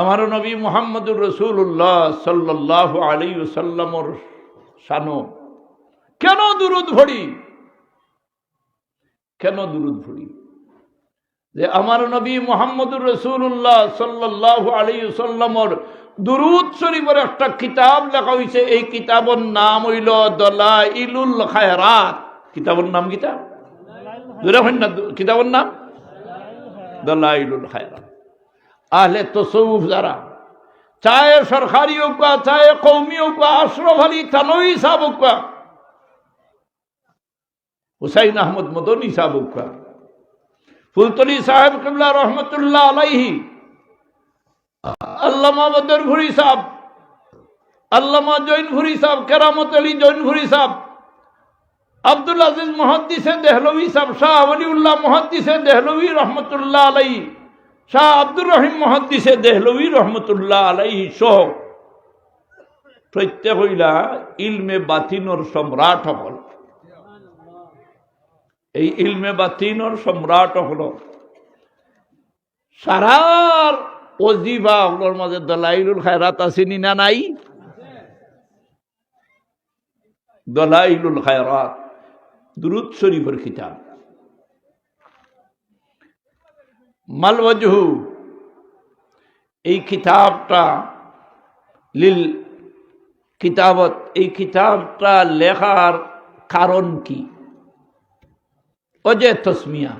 আমার নবী মোহাম্মদুর রসুল্লাহ সাল্লাহ আলী সাল্লামর সানো কেন দুরুদ ভরি? কেন দুরুদ ভরি? যে আমার নবী মোহাম্মদুর রসুল্লাহ সাল্লাহ আলী সাল্লামর দুরুদ শরীফের একটা কিতাব লেখা হয়েছে এই কিতাবের নাম হইল দলা ইলুল খায়রাত। কিতাবের নাম কিতাব? কিতাবের নাম? দলা ইলুল খায়রাত। اہل تصوف ذرا چاہے سرکاریوں کا چاہے قومیوں کا أشرف علی تنوئی صاحب کا حسین أحمد مدونی صاحب کا فلطلی صاحب قبلہ رحمت اللہ علیہ علامہ بدر بھری صاحب علامہ جوین بھری صاحب کرامت علی جوین بھری صاحب عبدالعزیز محدث دہلوی صاحب شاہ ولی اللہ محدث دہلوی رحمت اللہ علیہ শাহ আব্দুর রহিম মহাদ্দিসে দেহলভি রহমতুল্লাহ আলাইহি সহ প্রত্যেক হইলা ইলমে বাতিনর সম্রাট হল। এই ইলমে বাতিনর সম্রাট হল। সারার অজিবা ওগুলোর মাঝে দলাইলুল খায়রাত আসেনি না নাই? দলাইলুল খায়রাত, দুরুদ শরীফের কিতাব মালওয়াজহু, এই কিতাবটা, লিল কিতাবত, এই কিতাবটা লেখার কারণ কি? অজে তসমিয়া,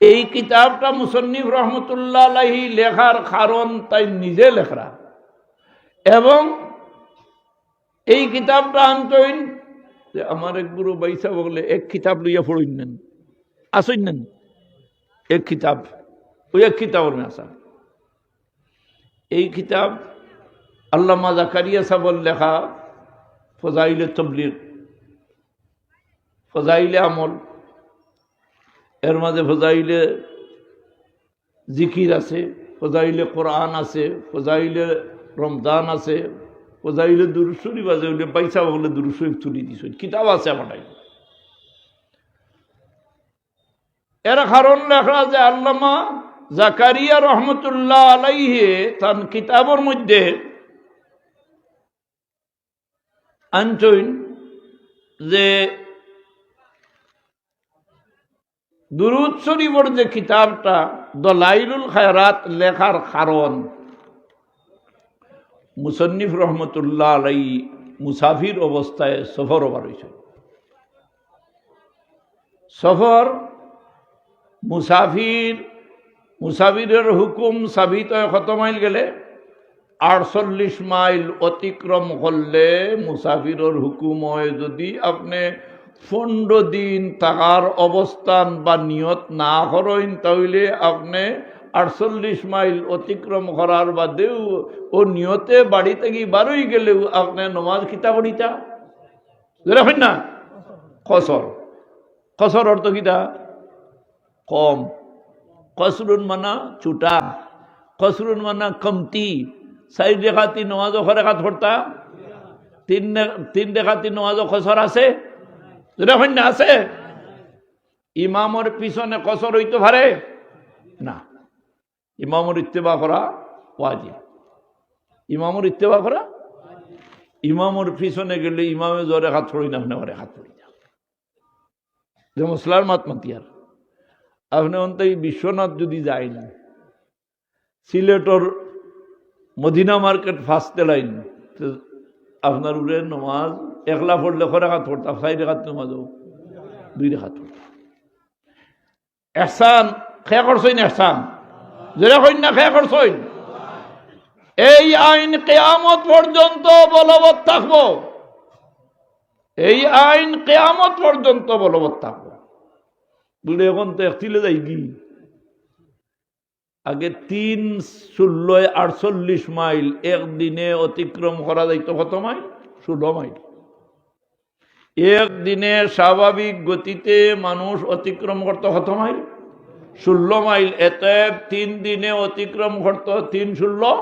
এই কিতাবটা মুসন্নিফ রহমতুল্লাহ আলাহি লেখার কারণ তাই নিজে লেখরা। এবং এই কিতাবটা আনতইন যে আমার এক গুরু বাইসা বলে, এক কিতাব লইয়া পড়ইন নেন, আসইন নেন। এক কিতাব ওই এক কিতাবের में আসা এই কিতাব আল্লামা জাকারিয়া সাবর লেখা ফজাইলে তবলির ফজাইলে আমল এর মাঝে ফজাইলে জিকির আছে ফজাইলে কোরআন আছে ফজাইলে রমজান আছে ফজাইলে দুরুশরীফ আছে ওইটা পয়সা বলে দুরুশরীফ তুলি দিছ কিতাব আছে আমার এর কারণ লেখা যে আল্লামা জাকারিয়া রহমতুল্লাহ আলাইহে তার কিতাবের মধ্যে আনছইন যে দুরুদ শরীফের যে কিতাবটা দলাইলুল খায়রাত লেখার কারণ, মুসন্নিফ রহমতুল্লাহ আলাই মুসাফির অবস্থায় সফর ওভার হয়েছে সফর মুসাফির, মুসাফিরের হুকুম সাবিত কত মাইল গেলে? আটচল্লিশ মাইল অতিক্রম করলে মুসাফিরের হুকুম যদি আপনি পনেরো দিন থাকার অবস্থান বা নিয়ত না করেন, তাহলে আপনি আটচল্লিশ মাইল অতিক্রম করার বাদেও ও নিয়তে বাড়ি থেকে বারোই গেলেও আপনি নমাজ পড়িতা? দেখেন না? কসর। কসর অর্থ কিতা? কম। কসরুন মানা চুটা। কসরুন মানা কমতি। সাইড রেখাতি নমাজ রেখাত পড়তা তিন তিন রেখাতি নমাজ খসর আছে? আছে? ইমামর পিছনে কসর হইতে পারে না। ইমামর ইত্তেবা করা ওয়াজি ইমামর ইত্তেবা করা ইমামর পিছনে গেলে ইমামে জ্বরে হাত ছড়ি না আপনি হাত পড়ি না। মুসলার মাত মাতিয়ার আপনি অন্তই বিশ্বনাথ যদি যায় না, সিলেটর মদিনা মার্কেট ফার্স্ট লাইন আপনার উড়ে নমাজ, একলা পড়লে খরে হাত পড়তাম চাই রেখাত নমাজও দুই রেখাত পড়তাম এহসান, খেয়া করছইন এহসান? যেটা কইন না, খেয়া করছইন এই আইন কেয়ামত পর্যন্ত বলবৎ থাকব। এই আইন কেয়ামত পর্যন্ত বলবৎ থাকব। বলে এখন তো একটিলে যাই কি? আগে তিন ষোলো আটচল্লিশ মাইল, একদিনে অতিক্রম করা যাইতো কত মাইল? ষোলো মাইল। একদিনে স্বাভাবিক গতিতে মানুষ অতিক্রম করতো কত মাইল? ষোলো মাইল এতে তিন দিনে অতিক্রম করতো তিন ষোলো,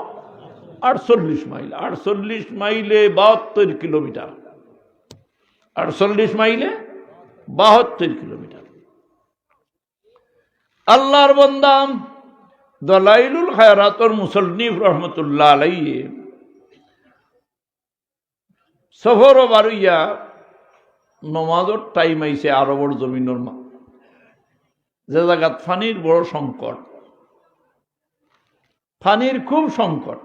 আটচল্লিশ মাইল। আটচল্লিশ মাইলে বাহাত্তর কিলোমিটার। আটচল্লিশ মাইলে বাহাত্তর কিলোমিটার। আল্লাহর বন্দাম। দলাইলুল খায়রাতর মুসল্লিফ রহমতুল্লাহ আলাইয়ে সফর বারুইয়া নমাজর টাইম আইছে আরবর জমিনের মা যে জায়গাত ফানির বড় সংকট। ফানির খুব সংকট।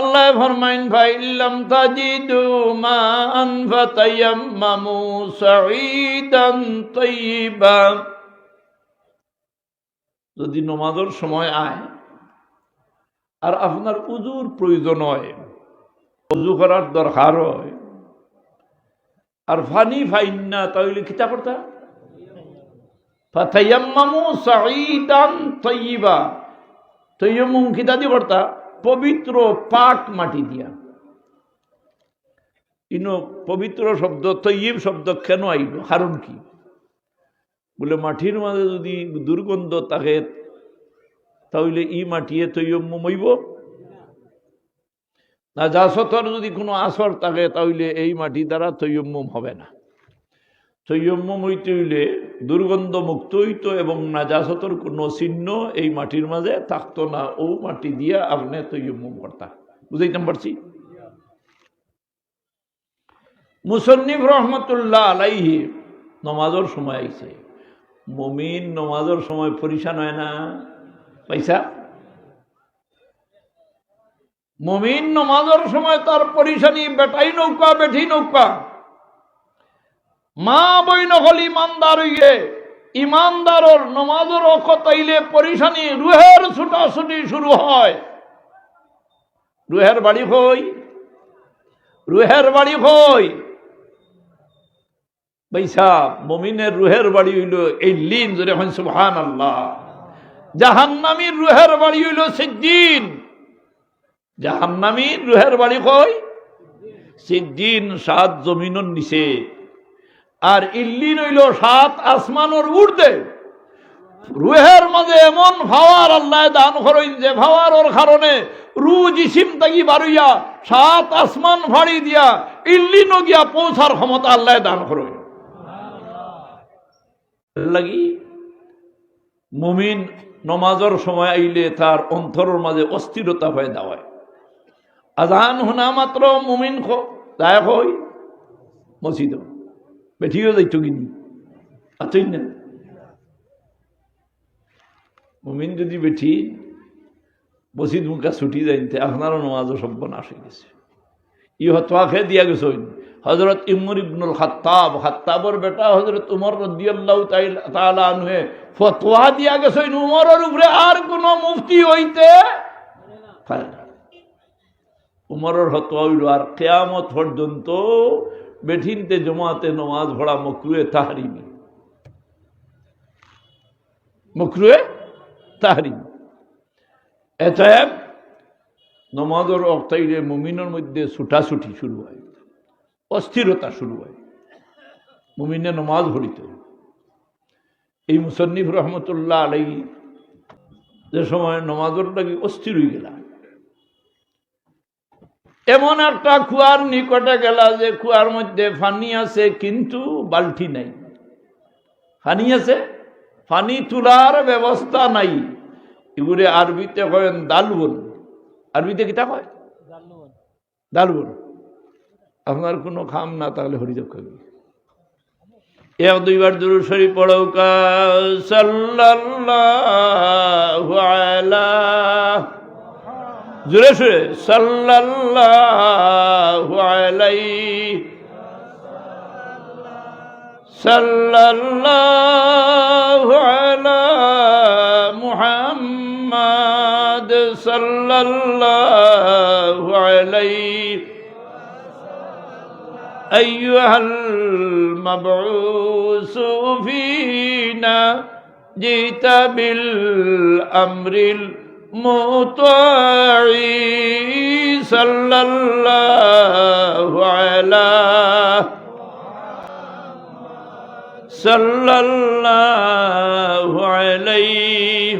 আল্লাহ ফরমাইন, ফাইল্লাম তাজিদু মা আনফাতায়াম্মামু সাঈদান তাইয়িবা। যদি নমাজের সময় আয়, আর আপনার উজুর প্রয়োজন হয়, উজু করার দরকার হয়, আর ফানি ফাইন না, তাহলে কিতা করতা? ফাতায়াম্মামু সাঈদান তাইয়িবা। তৈয়মুম কিতা দি করতা? পবিত্র পাক মাটি দিয়া। ইনো পবিত্র শব্দ, তৈয়ব শব্দ কেন আইল কারণ কি? বলে মাটির মাঝে যদি দুর্গন্ধ থাকে, তাহলে ই মাটিয়ে তৈয়ম মইব। না জাসতর যদি কোনো আসর থাকে, তাহলে এই মাটি দ্বারা তৈয়ম্মম হবে না। তৈয়ম্মম হইতে হইলে দুর্গন্ধ মুক্ত হইত এবং নাজাসতর কোনো চিহ্ন এই মাটির মাঝে থাকতো না। ও মাটি দিয়া আপনি তৈয়ম্মম করতা। বুঝাইতাম পারছি? মুসন্নিফ রহমতুল্লাহ আলাইহি নমাজর সময় আইছে। মমিন নমাজর সময় পরিশান হয় না। পয়সা মমিন নমাজর সময় তার পরিশানি বেটাই নৌকা, বেঠি নৌকা। মা বই নকল ইমানদার হইয়ে, ইমানদারর নমাজর অকতাইলে পরিশানি, রুহের ছুটাছুটি শুরু হয়। রুহের বাড়ি হই রুহের বাড়ি হই বৈশা মমিনের রুহের বাড়ি হইল এই লিন জোরে হন সুবহান আল্লাহ জাহান্নামীর রুহের বাড়ি হইল সিদ্দিন। জাহান্নামীর রুহের বাড়ি কই? সিদ্দিন সাত জমিনের নিচে। আর ইল্লিন হইল সাত আসমানোর উর্দে রুহের মাঝে এমন ভাওয়ার আল্লাহ দান করেন যে ভাওয়ার ওর কারণে রু জিসিম তাগি বারুইয়া সাত আসমান ফাড়ি দিয়া ইল্লিনও গিয়া পৌঁছার ক্ষমতা আল্লাহ দান করেন। লাগি মুমিন নমাজর সময় আইলে তার অন্তরের মাঝে অস্থিরতা হয়ে দেওয়ায় আজান শুনা মাত্র মুমিন দায়ক হই মসজিদ। বেঠিও যাইতো কিনি আছেই না মুমিন যদি বেঠি মসজিদ মুখা ছুটি যাইতে আপনারও নমাজও সব্যনাশ হয়ে গেছে ই হতোয়া দিয়া গেছে হজরত ইমর ইবনুল খাত্তাব খাত্তাবর বেটা হজরত উমর রদিয়াল্লাহ তাআলা আনহে ফতোয়া দিয়া গেছে উমরের উপরে আর কোন মুফতি হইতে পারে না উমরের হতোয়া হইল আর কেয়ামত পর্যন্ত বেঠিনতে জমাতে নমাজ ভরা মকরুয়ে তাহারিমি মকরুয়ে তাহারিমি এতএব নমাজের অক্তাইলে মুমিনের মধ্যে ছুটাছুটি শুরু হয়, অস্থিরতা শুরু হয়, মুমিনে নমাজ ভরিত এই মুসন্নিফ রহমতুল্লাহ আলাই যে সময় নমাজের লাগি অস্থির হয়ে গেলা এমন একটা কুয়ার নিকটে গেলা যে কুয়ার মধ্যে ফানি আছে কিন্তু বালতি নাই। ফানি আছে? ফানি তোলার ব্যবস্থা নাই। এগুলো আরবিতে কয়েন দালবন। আরবিতে কিতা কয়? দালবন। আপনার কোনো খাম না তাহলে হরিদেব কবি। এক দুইবার দুরু শরীফ পড়ৌকা সাল্লাল্লাহু আলা জুড়ে সুরে সাল্লাল্লাহু আলাইহি সাল্লাল্লাহু আলা মুহাম্মাদ সাল্লাল্লাহু আলাইহি أيها المبعوث فينا جئت بالأمر المطاع صلى الله على صلى الله عليه